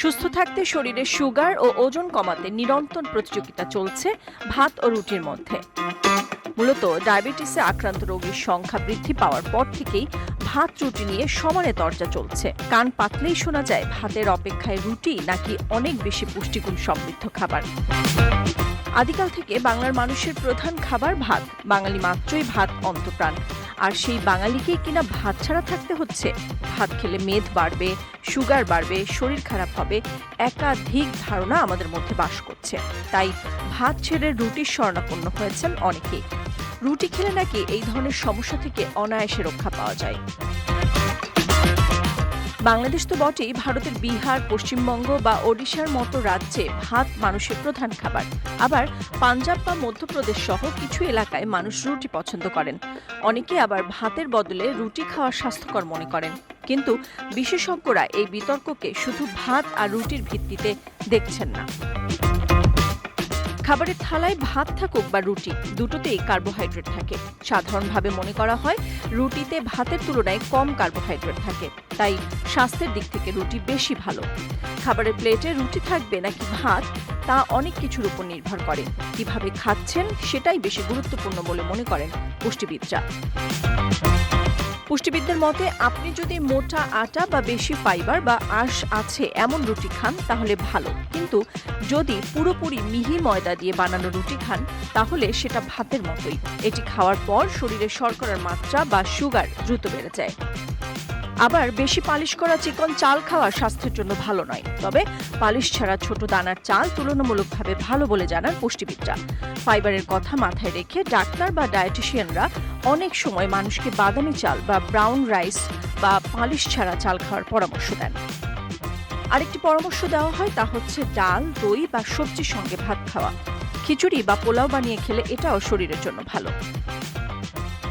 সুস্থ থাকতে শরীরে সুগার ও ওজন কমাতে নিরন্তর প্রতিযোগিতা চলছে ভাত ও রুটির মধ্যে। মূলত ডায়াবেটিসে আক্রান্ত রোগীর সংখ্যা বৃদ্ধি পাওয়ার পর থেকেই ভাত, রুটি নিয়ে সমানে তর্জা চলছে। কান পাতলেই শোনা যায় ভাতের অপেক্ষায় রুটি নাকি অনেক বেশি পুষ্টিগুণ সমৃদ্ধ খাবার। আদিকাল থেকে বাংলার মানুষের প্রধান খাবার ভাত। বাঙালি মাত্রই ভাত অন্তপ্রাণ। আর সেই বাঙালিকে কিনা ভাত ছাড়া থাকতে হচ্ছে। ভাত খেলে মেদ বাড়বে, সুগার বাড়বে, শরীর খারাপ হবে, একাধিক ধারণা আমাদের মধ্যে বাস করছে। তাই ভাত ছেড়ে রুটির স্বর্ণাপন্ন হয়েছেন অনেকেই। রুটি খেলে নাকি এই ধরনের সমস্যা থেকে অনায়াসে রক্ষা পাওয়া যায়। বাংলাদেশ তো বটেই ভারতের বিহার, পশ্চিমবঙ্গ বা ওড়িশার মতো রাজ্যে ভাত মানুষের প্রধান খাবার। আবার পাঞ্জাব বা মধ্যপ্রদেশ সহ কিছু এলাকায় মানুষ রুটি পছন্দ করেন। অনেকে আবার ভাতের বদলে রুটি খাওয়া স্বাস্থ্যকর মনে করেন। কিন্তু বিশেষজ্ঞরা এই বিতর্ককে শুধু ভাত আর রুটির ভিত্তিতে দেখছেন না। খাবারের থালায় ভাত থাকুক বা রুটি, দুটোতেই কার্বোহাইড্রেট থাকে। সাধারণভাবে মনে করা হয়, রুটিতে ভাতের তুলনায় কম কার্বোহাইড্রেট থাকে। তাই স্বাস্থ্যের দিক থেকে রুটি বেশি ভালো। খাবারের প্লেটে রুটি থাকবে নাকি ভাত, তা অনেক কিছুর উপর নির্ভর করে। কীভাবে খাচ্ছেন, সেটাই বেশি গুরুত্বপূর্ণ বলে মনে করেন পুষ্টিবিদরা। পুষ্টিবিদদের মতে, আপনি যদি মোটা আটা বা বেশি ফাইবার বা আঁশ আছে এমন রুটি খান, তাহলে ভালো। কিন্তু যদি পুরোপুরি মিহি ময়দা দিয়ে বানানো রুটি খান, তাহলে সেটা ভাতের মতোই। এটি খাওয়ার পর শরীরে শর্করার মাত্রা বা সুগার দ্রুত বেড়ে যায়। আবার বেশি পালিশ করা চিকন চাল খাওয়া স্বাস্থ্যের জন্য ভালো নয়। তবে পালিশ ছাড়া ছোট দানার চাল তুলনামূলকভাবে ভালো বলে জানান পুষ্টিবিদরা। ফাইবারের কথা মাথায় রেখে ডাক্তার বা ডায়েটিশিয়ানরা অনেক সময় মানুষকে বাদামি চাল বা ব্রাউন রাইস বা পালিশ ছাড়া চাল খাওয়ার পরামর্শ দেন। আরেকটি পরামর্শ দেওয়া হয় তা হচ্ছে ডাল, দই বা সবজির সঙ্গে ভাত খাওয়া। খিচুড়ি বা পোলাও বানিয়ে খেলে এটাও শরীরের জন্য ভালো।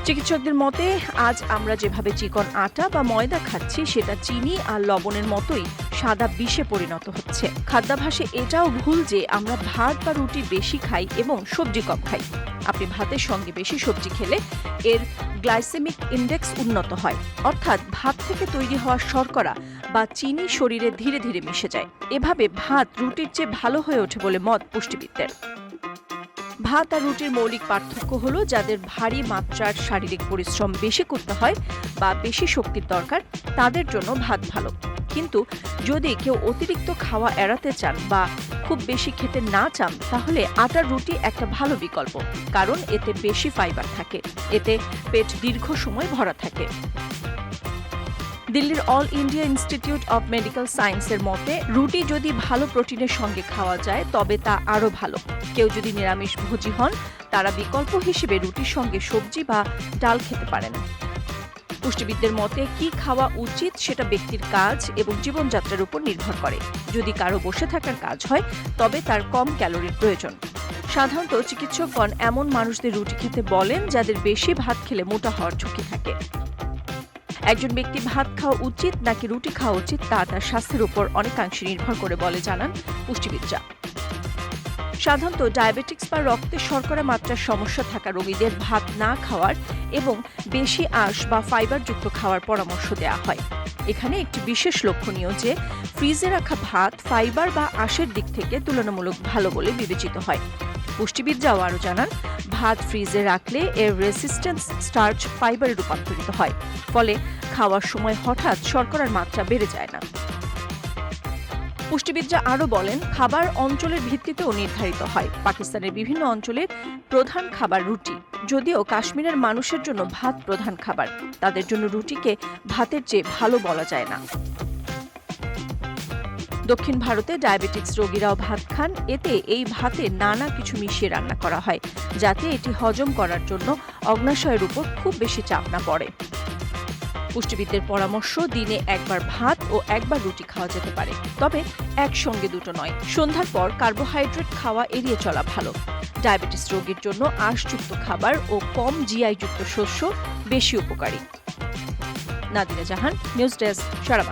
চিকিৎসকদের মতে, আজ আমরা যেভাবে চিকন আটা বা ময়দা খাচ্ছি, সেটা চিনি আর লবণের মতোই সাদা বিষে পরিণত হচ্ছে। খাদ্যাভাসে এটাও ভুল যে, আমরা ভাত বা রুটি বেশি খাই এবং সবজি কম খাই। আপনি ভাতের সঙ্গে বেশি সবজি খেলে এর গ্লাইসেমিক ইন্ডেক্স উন্নত হয়। অর্থাৎ ভাত থেকে তৈরি হওয়া শর্করা বা চিনি শরীরে ধীরে ধীরে মিশে যায়। এভাবে ভাত রুটির চেয়ে ভালো হয়ে ওঠে বলে মত পুষ্টিবিদদের। ভাত আর রুটির মৌলিক পার্থক্য হলো যাদের ভারী মাত্রার শারীরিক পরিশ্রম বেশি করতে হয় বা বেশি শক্তির দরকার, তাদের জন্য ভাত ভালো। কিন্তু যদি কেউ অতিরিক্ত খাওয়া এড়াতে চান বা খুব বেশি খেতে না চান, তাহলে আটার রুটি একটা ভালো বিকল্প, কারণ এতে বেশি ফাইবার থাকে, এতে পেট দীর্ঘ সময় ভরা থাকে। দিল্লির All India Institute of Medical সায়েন্সের মতে, রুটি যদি ভালো প্রোটিনের সঙ্গে খাওয়া যায়, তবে তা আরও ভালো। কেউ যদি নিরামিষ ভোজি হন, তারা বিকল্প হিসেবে রুটির সঙ্গে সবজি বা ডাল খেতে পারেন। পুষ্টিবিদদের মতে, কি খাওয়া উচিত সেটা ব্যক্তির কাজ এবং জীবনযাত্রার উপর নির্ভর করে। যদি কারও বসে থাকার কাজ হয়, তবে তার কম ক্যালোরির প্রয়োজন। সাধারণত চিকিৎসকগণ এমন মানুষদের রুটি খেতে বলেন, যাদের বেশি ভাত খেলে মোটা হওয়ার ঝুঁকি থাকে। একজন ব্যক্তি ভাত খাওয়া উচিত নাকি রুটি খাওয়া উচিত তা তার স্বাস্থ্যের উপর অনেকাংশে নির্ভর করে বলে জানান পুষ্টিবিদরা। সাধারণত ডায়াবেটিক্স বা রক্তে শর্করা মাত্রার সমস্যা থাকা রোগীদের ভাত না খাওয়ার এবং বেশি আঁশ বা ফাইবারযুক্ত খাওয়ার পরামর্শ দেওয়া হয়। এখানে একটি বিশেষ লক্ষণীয় যে, ফ্রিজে রাখা ভাত, ফাইবার বা আঁশের দিক থেকে তুলনামূলক ভালো বলে বিবেচিত হয়। পুষ্টিবিদরাও আরও জানান, ভাত ফ্রিজে রাখলে এর রেসিস্ট্যান্স স্টার্চ ফাইবারে রূপান্তরিত হয়, ফলে খাওয়ার সময় হঠাৎ শর্করার মাত্রা বেড়ে যায় না। পুষ্টিবিদরা আরও বলেন, খাবার অঞ্চলের ভিত্তিতেও নির্ধারিত হয়। পাকিস্তানের বিভিন্ন অঞ্চলের প্রধান খাবার রুটি, যদিও কাশ্মীরের মানুষের জন্য ভাত প্রধান খাবার। তাদের জন্য রুটিকে ভাতের চেয়ে ভালো বলা যায় না। দক্ষিণ ভারতে ডায়াবেটিক্স রোগীরাও ভাত খান। এতে এই ভাতে নানা কিছু মিশিয়ে রান্না করা হয়, যাতে এটি হজম করার জন্য অগ্নাশয়ের উপর খুব বেশি চাপ না পড়ে। পুষ্টিবিদদের পরামর্শ, দিনে একবার ভাত ও একবার রুটি খাওয়া যেতে পারে। তবে একসঙ্গে দুটো নয়। সন্ধ্যার পর কার্বোহাইড্রেট খাওয়া এড়িয়ে চলা ভালো। ডায়াবেটিস রোগীর জন্য আঁশযুক্ত খাবার ও কম জিআই যুক্ত শস্য বেশি উপকারী। নাদিরা জাহান, নিউজ ডেস্ক, সারা